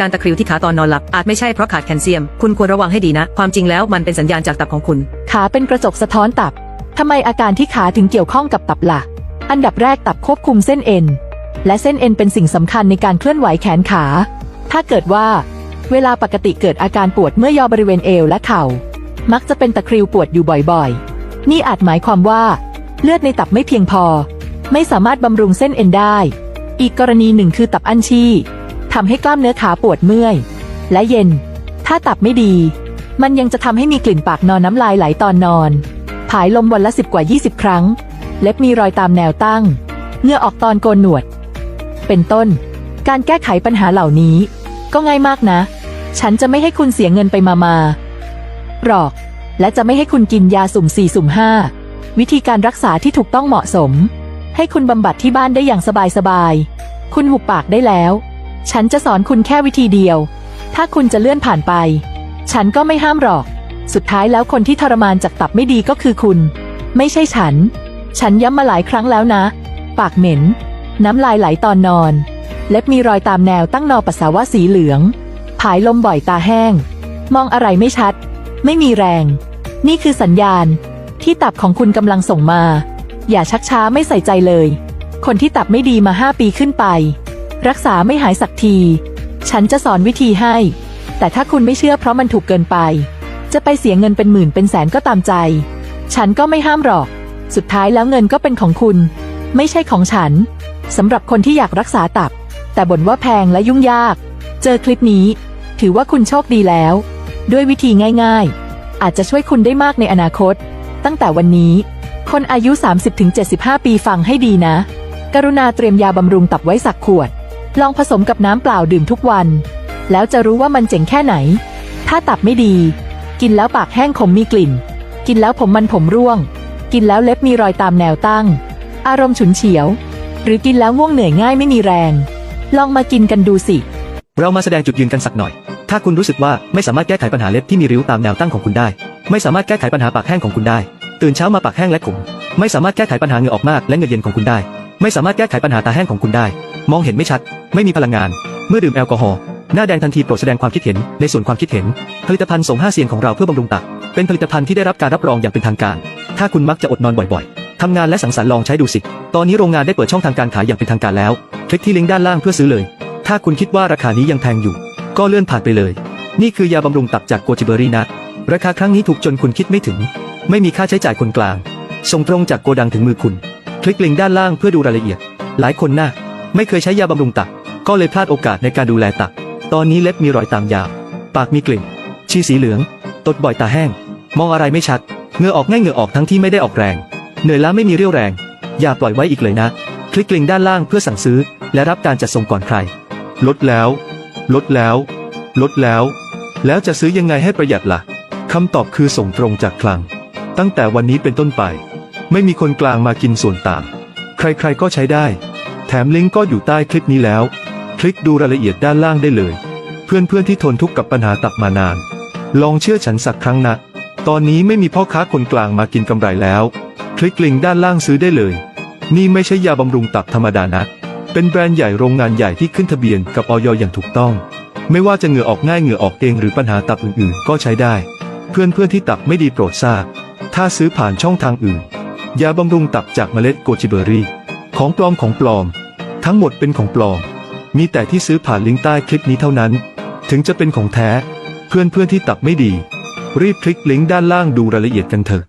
การตะคริวที่ขาตอนนอนหลับอาจไม่ใช่เพราะขาดแคลเซียม คุณควรระวังให้ดีนะ ความจริงแล้วมันเป็นสัญญาณจากตับของคุณ ขาเป็นกระจกสะท้อนตับ ทำไมอาการที่ขาถึงเกี่ยวข้องกับตับล่ะ อันดับแรกตับควบคุมเส้นเอ็น และเส้นเอ็นเป็นสิ่งสำคัญในการเคลื่อนไหวแขนขา ถ้าเกิดว่า เวลาปกติเกิดอาการปวดเมื่อยอบริเวณเอวและเข่า มักจะเป็นตะคริวปวดอยู่บ่อยๆ นี่อาจหมายความว่า เลือดในตับไม่เพียงพอ ไม่สามารถบำรุงเส้นเอ็นได้ อีกกรณีหนึ่งคือตับอั้นชี่ ทำให้กล้ามเนื้อขาปวดเมื่อย และเย็น ถ้าตับไม่ดี มันยังจะทำให้มีกลิ่นปากนอนน้ำลายไหลตอนนอน ผายลมวันละสิบกว่า 20 ครั้ง เล็บมีรอยตามแนวตั้งเหงื่อออกตอนโกนหนวด เป็นต้น การแก้ไขปัญหาเหล่านี้ ก็ง่ายมากนะ ฉันจะไม่ให้คุณเสียเงินไปมามาหรอก และจะไม่ให้คุณกินยาสุ่มสี่สุ่มห้าวิธีการรักษาที่ถูกต้องเหมาะสม ให้คุณบำบัดที่บ้านได้อย่างสบายๆ คุณหุบปากได้แล้ว ฉันจะสอนคุณแค่วิธีเดียว ถ้าคุณจะเลื่อนผ่านไป ฉันก็ไม่ห้ามหรอก สุดท้ายแล้วคนที่ทรมานจากตับไม่ดีก็คือคุณ ไม่ใช่ฉัน ฉันย้ำมาหลายครั้งแล้วนะ ปากเหม็น น้ำลายไหลตอนนอน เล็บมีรอยตามแนวตั้งนอปัสสาวะสีเหลือง ผายลมบ่อยตาแห้ง มองอะไรไม่ชัด ไม่มีแรง นี่คือสัญญาณ ที่ตับของคุณกำลังส่งมา อย่าชักช้าไม่ใส่ใจเลย คนที่ตับไม่ดีมาห้าปีขึ้นไป รักษาไม่หายสักที ฉันจะสอนวิธีให้ แต่ถ้าคุณไม่เชื่อเพราะมันถูกเกินไป จะไปเสียเงินเป็นหมื่นเป็นแสนก็ตามใจ ฉันก็ไม่ห้ามหรอก สุดท้ายแล้วเงินก็เป็นของคุณ ไม่ใช่ของฉันสำหรับคนที่อยากรักษาตับ แต่บ่นว่าแพงและยุ่งยาก เจอคลิปนี้ ถือว่าคุณโชคดีแล้ว ด้วยวิธีง่ายๆ อาจจะช่วยคุณได้มากในอนาคต ตั้งแต่วันนี้ คนอายุ 30-75 ปีฟังให้ดีนะ กรุณาเตรียมยาบำรุงตับไว้สักขวด ลองผสมกับน้ำเปล่าดื่มทุกวัน แล้วจะรู้ว่ามันเจ๋งแค่ไหน ถ้าตับไม่ดี กินแล้วปากแห้งขมมีกลิ่น กินแล้วผมมันผมร่วง กินแล้วเล็บมีรอยตามแนวตั้ง อารมณ์ฉุนเฉียว หรือกินแล้วง่วงเหนื่อยง่ายไม่มีแรง ลองมากินกันดูสิ เรามาแสดงจุดยืนกันสักหน่อย ถ้าคุณรู้สึกว่าไม่สามารถแก้ไขปัญหาเล็บที่มีริ้วตามแนวตั้งของคุณได้ ไม่สามารถแก้ไขปัญหาปากแห้งของคุณได้ ตื่นเช้ามาปากแห้งและขม ไม่สามารถแก้ไขปัญหาเหงื่อออกมากและเหงื่อเย็นของคุณได้ ไม่สามารถแก้ไขปัญหาตาแห้งของคุณได้ มองเห็นไม่ชัด ไม่มีพลังงาน เมื่อดื่มแอลกอฮอล์หน้าแดงทันทีโปรดแสดงความคิดเห็นในส่วนความคิดเห็น ผลิตภัณฑ์สงห้าเสียงของเราเพื่อบำรุงตับเป็นผลิตภัณฑ์ที่ได้รับการรับรองอย่างเป็นทางการ ถ้าคุณมักจะอดนอนบ่อยๆทำงานและสังสรรค์ลองใช้ดูสิ ตอนนี้โรงงานได้เปิดช่องทางการขายอย่างเป็นทางการแล้ว คลิกที่ลิงก์ด้านล่างเพื่อซื้อเลย ถ้าคุณคิดว่าราคานี้ยังแพงอยู่ ก็เลื่อนผ่านไปเลย นี่คือยาบำรุงตับจากโกจิเบอรี่นะ ราคาครั้งนี้ถูกจนคุณคิดไม่ถึง ไม่มีค่าใช้จ่ายคนกลาง ส่งตรงจากโกดังถึงมือคุณ คลิกลิงก์ด้านล่างเพื่อดูรายละเอียด หลายคนน่ะ ไม่เคยใช้ยาบำรุงตับ ก็เลยพลาดโอกาสในการดูแลตับ ตอนนี้เล็บมีรอยตามยาวปากมีกลิ่น ชีสีเหลือง ตดบ่อยตาแห้ง มองอะไรไม่ชัด เงื่อออกง่ายเงื่อออกทั้งที่ไม่ได้ออกแรง เหนื่อยล้าไม่มีเรี่ยวแรง อย่าปล่อยไว้อีกเลยนะ คลิกลิงก์ด้านล่างเพื่อสั่งซื้อ และรับการจัดส่งก่อนใคร ลดแล้ว ลดแล้ว ลดแล้ว แล้วจะซื้อยังไงให้ประหยัดล่ะคำตอบคือส่งตรงจากคลัง ตั้งแต่วันนี้เป็นต้นไป ไม่มีคนกลางมากินส่วนต่าง ใครๆก็ใช้ได้ มลิงก์ก็อยู่ใต้คลิปนี้แล้ว คลิกดูรายละเอียดด้านล่างได้เลย เพื่อนๆที่ทนทุกข์กับปัญหาตับมานาน ลองเชื่อฉันสักครั้งนะตอนนี้ไม่มีพ่อค้าคนกลางมากินกำไรแล้ว คลิกลิงก์ด้านล่างซื้อได้เลย นี่ไม่ใช่ยาบำรุงตับธรรมดานะ เป็นแบรนด์ใหญ่โรงงานใหญ่ที่ขึ้นทะเบียนกับออยอย่างถูกต้อง ไม่ว่าจะเหงื่อออกง่ายเหงื่อออกเองหรือปัญหาตับอื่นๆ ก็ใช้ได้ เพื่อนๆที่ตับไม่ดีโปรดทราบ ถ้าซื้อผ่านช่องทางอื่น ยาบำรุงตับจากเมล็ดโกจิเบอรี่ ของปลอมของปลอม ทั้งหมดเป็นของปลอม มีแต่ที่ซื้อผ่านลิงก์ใต้คลิปนี้เท่านั้น ถึงจะเป็นของแท้ เพื่อนเพื่อนที่ตับไม่ดี รีบคลิกลิงก์ด้านล่างดูรายละเอียดกันเถอะ